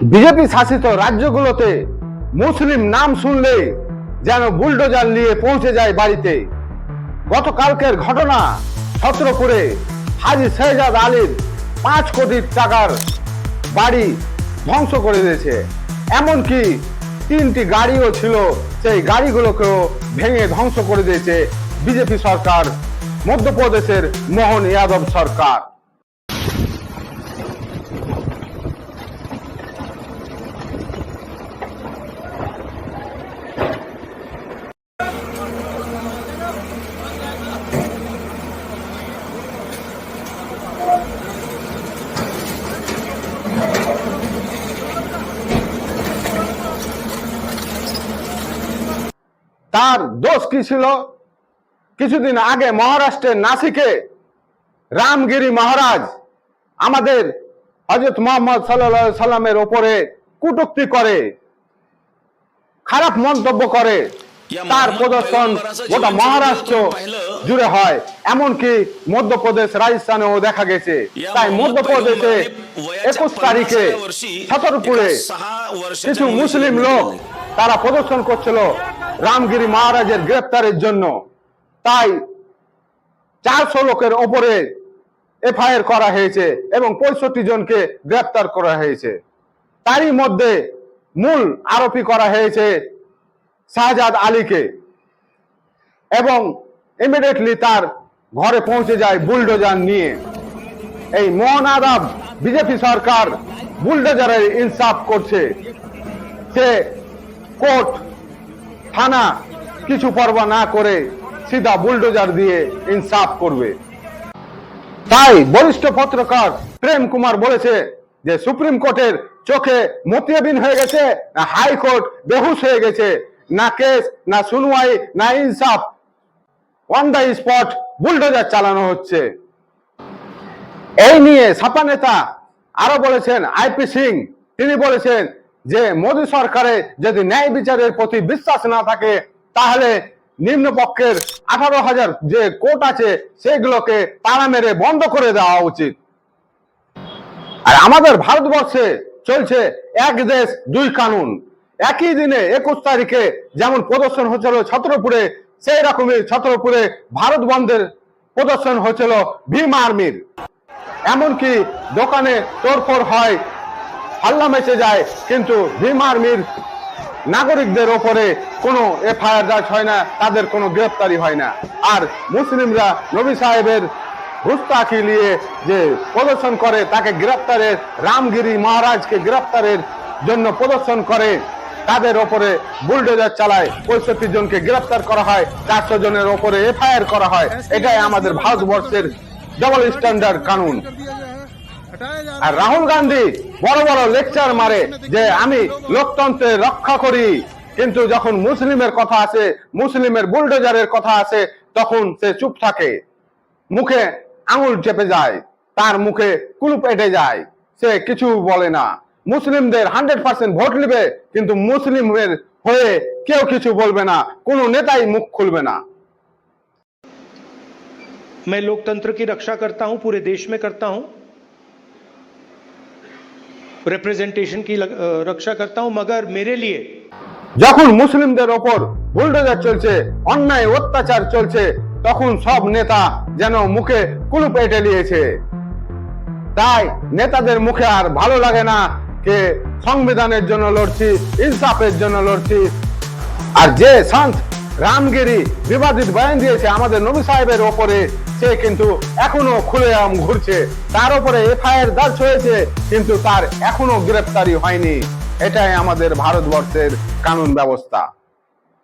BJP শাসিত রাজ্যগুলোতে মুসলিম নাম শুনলে যেন বুলডোজার নিয়ে পৌঁছে যায় বাড়িতে। গতকালকের ঘটনা ছত্রপুরে হাজি শেহজাদ আলীর পাঁচ কোটি টাকার বাড়ি ধ্বংস করে দিয়েছে। এমনকি তিনটি গাড়িও ছিল, সেই গাড়িগুলোকেও ভেঙে ধ্বংস করে দিয়েছে বিজেপি সরকার, মধ্যপ্রদেশের মোহন যাদব সরকার। তার দোষ কি ছিল? কিছুদিন আগে মহারাষ্ট্রের নাসিকে রামগিরি মহারাজ আমাদের হজরত মোহাম্মদ সাল্লা সাল্লামের ওপরে কুটুক্তি করে খারাপ মন্তব্য করে। তার প্রদর্শন গোটা মহারাষ্ট্র জুড়ে হয় এমনকি মধ্যপ্রদেশ রাজস্থানেও দেখা গেছে। তাই মধ্যপ্রদেশে একুশ তারিখে ছতরপুরে কিছু মুসলিম লোক তারা প্রদর্শন করছিল। রামগিরি মহারাজের গ্রেপ্তারের জন্য। তাই চারশো লোকের ওপরে এফআইআর করা হয়েছে এবং পঁয়ষট্টি জনকে গ্রেপ্তার করা হয়েছে। তারই মধ্যে মূল আরোপি করা হয়েছে শাহজাদ আলীকে এবং ইমিডিয়েটলি তার ঘরে পৌঁছে যায় বুলডোজার নিয়ে। এই মোহন আদাব বিজেপি সরকার বুলডোজারের ইনসাফ করছে। সে কোর্ট থানা কিছু পরবা না করে সিধা বুলডোজার দিয়ে ইনসাফ করবে। তাই বরিষ্ঠ পত্রকার প্রেম কুমার বলেছে যে সুপ্রিম কোর্টের চোখে মতিয়াবিন হয়ে গেছে, না হাইকোর্ট বেহুশ হয়ে গেছে, না কেস, না শুনওয়াই না ইনসাফ। অন দ্য স্পট বুলডোজার চালানো হচ্ছে। এই নিয়ে ছাপা নেতা আরও বলেছেন আইপি সিং, তিনি বলেছেন যে মোদী সরকারে যদি ন্যায় বিচারের প্রতি বিশ্বাস না থাকে, তাহলে নিম্নপক্ষের আঠারো হাজার যে কোর্ট আছে সেগুলোকে তাড়া মেরে বন্ধ করে দেওয়া উচিত। আর আমাদের ভারতবর্ষে চলছে এক দেশ, দুই কানুন। একই দিনে একুশ তারিখে যেমন প্রদর্শন হচ্ছিল ছত্রপুরে, সেই রকমই ছত্রপুরে ভারত বন্ধের প্রদর্শন হচ্ছিল ভীম আর্মির। এমনকি দোকানে তোড়ফোড় হয় হাল্লা মেচে যায়, কিন্তু ভীম আর্মির নাগরিকদের ওপরে কোনো এফআইআর দাজ হয় না, তাদের কোনো গ্রেপ্তারি হয় না। আর মুসলিমরা নবী সাহেবের গুস্তাখি নিয়ে যে প্রদর্শন করে, তাকে গ্রেপ্তারের, রামগিরি মহারাজকে গ্রেপ্তারের জন্য প্রদর্শন করে, তাদের ওপরে বুলডোজার চালায়, পঁয়ষট্টি জনকে গ্রেপ্তার করা হয়, চারশো জনের ওপরে এফআইআর করা হয়। এটাই আমাদের ভারতবর্ষের ডবল স্ট্যান্ডার্ড কানুন। আর রাহুল গান্ধী বড় বড় লেকচার মারে যে আমি লোকতন্ত্রের রক্ষা করি কিন্তু যখন মুসলিমের কথা আছে মুসলিমের বুলডোজারের কথা আছে তখন সে চুপ থাকে মুখে আঙুল চেপে যায় তার মুখে কুলুপ এটে যায় সে কিছু বলে না মুসলিমদের হান্ড্রেড পার্সেন্ট ভোট নেবে কিন্তু মুসলিমের হয়ে কেউ কিছু বলবে না কোনো নেতাই মুখ খুলবে না मैं लोकतंत्र की रक्षा करता हूं पूरे देश में करता हूं रिप्रेजेंटेशन की लग- अ, रक्षा करता हूं मगर मेरे लिए যখন মুসলিমদের ওপর বুলডোজার চলছে অন্যায় অত্যাচার চলছে তখন সব নেতা যেন মুখে কুলুপ এঁটে নিয়েছে তাই নেতাদের মুখে আর ভালো লাগে না কে সংবিধানের জন্য লড়ছি ইনসাফের জন্য লড়ছি আর যে সন্ত রামগিরি বিবাদিত বয়ান দিয়েছে আমাদের নবী সাহেবের ওপরে। সে কিন্তু এখনও খুলে আম ঘুরছে। তার উপরে এফআইআর দার্জ হয়েছে, কিন্তু তার এখনও গ্রেপ্তারি হয়নি। এটাই আমাদের ভারতবর্ষের কানুন ব্যবস্থা।